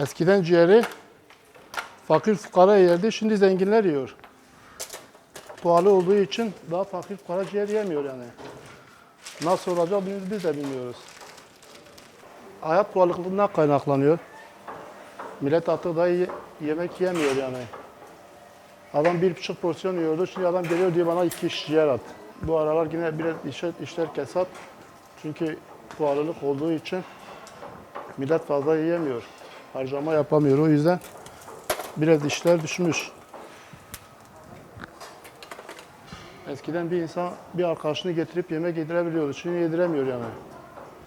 Eskiden ciğeri fakir fukara yerdi, şimdi zenginler yiyor. Pahalı olduğu için daha fakir fukara ciğer yemiyor yani. Nasıl olacak biz, biz de bilmiyoruz. Hayat pahalılığından kaynaklanıyor. Millet artık daha ye- yemek yemiyor yani. Adam bir buçuk porsiyon yiyordu, şimdi adam geliyor diyor bana iki şiş ciğer at. Bu aralar yine biraz işler, işler kesat. Çünkü pahalılık olduğu için millet fazla yiyemiyor. Harcama yapamıyor. O yüzden biraz işler düşmüş. Eskiden bir insan bir arkadaşını getirip yemek yedirebiliyordu. Şimdi yediremiyor yani.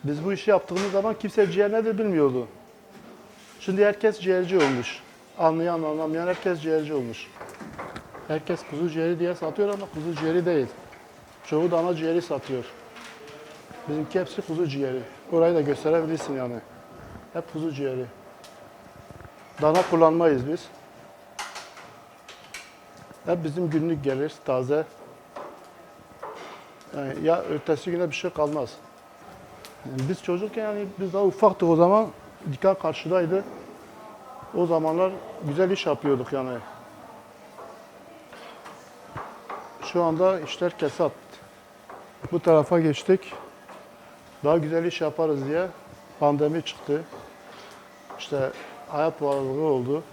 Biz bu işi yaptığımız zaman kimse ciğer nedir bilmiyordu. Şimdi herkes ciğerci olmuş. Anlayan anlamayan herkes ciğerci olmuş. Herkes kuzu ciğeri diye satıyor ama kuzu ciğeri değil. Çoğu dana ciğeri satıyor. Bizimki hepsi kuzu ciğeri. Orayı da gösterebilirsin yani. Hep kuzu ciğeri. Dana kullanmayız biz. Hep bizim günlük gelir, taze. Yani ya ertesi güne bir şey kalmaz. Yani biz çocukken yani biz daha ufaktık o zaman. Dükkan karşıdaydı. O zamanlar güzel iş yapıyorduk yani. Şu anda işler kesat. Bu tarafa geçtik. Daha güzel iş yaparız diye pandemi çıktı. İşte hayat pahalılığı oldu.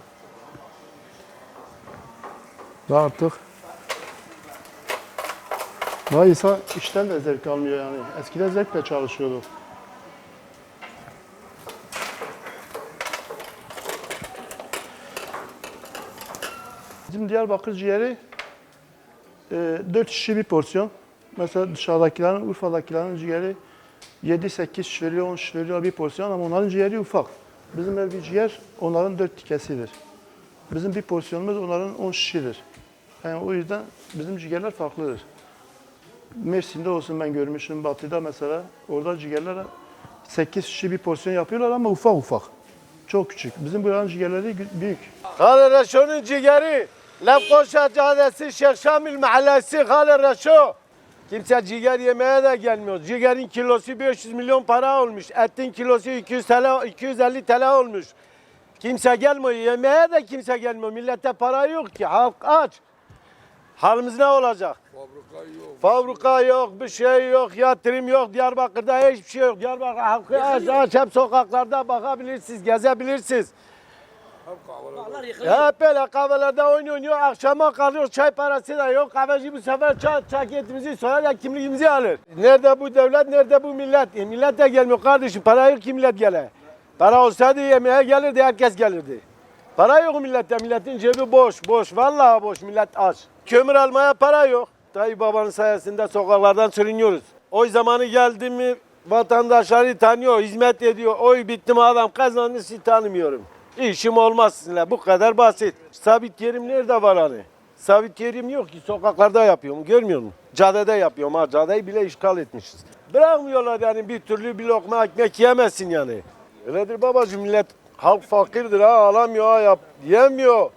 Daha artık daha insan işten de zevk almıyor yani. Eskiden zevkle çalışıyorduk. Bizim Diyarbakır ciğeri e, 4 şişi bir porsiyon. Mesela dışarıdakilerin, Urfa'dakilerin ciğeri 7-8 şiş veriyor, 10 şiş veriyor bir porsiyon ama onların ciğeri ufak. Bizim ev bir ciğer onların 4 tikesidir. Bizim bir porsiyonumuz onların 10 şişidir. Yani o yüzden bizim ciğerler farklıdır. Mersin'de olsun ben görmüşüm, Batı'da mesela. Orada ciğerler 8 şişi bir porsiyon yapıyorlar ama ufak ufak. Çok küçük. Bizim buranın ciğerleri büyük. Hale Reşo'nun ciğeri. Lefkoşa Caddesi, Şeyh Şamil Mahallesi, Hale Reşo. Kimse ciğer yemeye de gelmiyor. Ciğerin kilosu 500 milyon para olmuş. Etin kilosu 200 TL, 250 TL olmuş. Kimse gelmiyor. Yemeğe de kimse gelmiyor. Millette para yok ki. Halk aç. Halimiz ne olacak? Fabrika yok. Fabrika yok, bir şey yok, yatırım yok. Diyarbakır'da hiçbir şey yok. Diyarbakır halkı aç aç. Hep sokaklarda bakabilirsiniz, gezebilirsiniz. Hep böyle kahvelerde oyun oynuyor. Akşama kalıyor çay parası da yok. Kahveci bu sefer çay, çaketimizi sorar ya kimliğimizi alır. Nerede bu devlet, nerede bu millet? E, millet de gelmiyor kardeşim. Para yok ki millet gele. Para olsaydı yemeğe gelirdi, herkes gelirdi. Para yok millette, milletin cebi boş, boş. Vallahi boş, millet aç. Kömür almaya para yok. Tayyip babanın sayesinde sokaklardan sürünüyoruz. Oy zamanı geldi mi vatandaşları tanıyor, hizmet ediyor. Oy bitti mi adam kazandı, tanımıyorum. İşim olmaz sizinle, bu kadar basit. Sabit yerim nerede var hani? Sabit yerim yok ki, sokaklarda yapıyorum, görmüyor musun? Caddede yapıyorum ha, caddeyi bile işgal etmişiz. Bırakmıyorlar yani bir türlü bir lokma ekmek yemezsin yani. Öyledir babacığım millet halk fakirdir ha alamıyor ha yap yemiyor.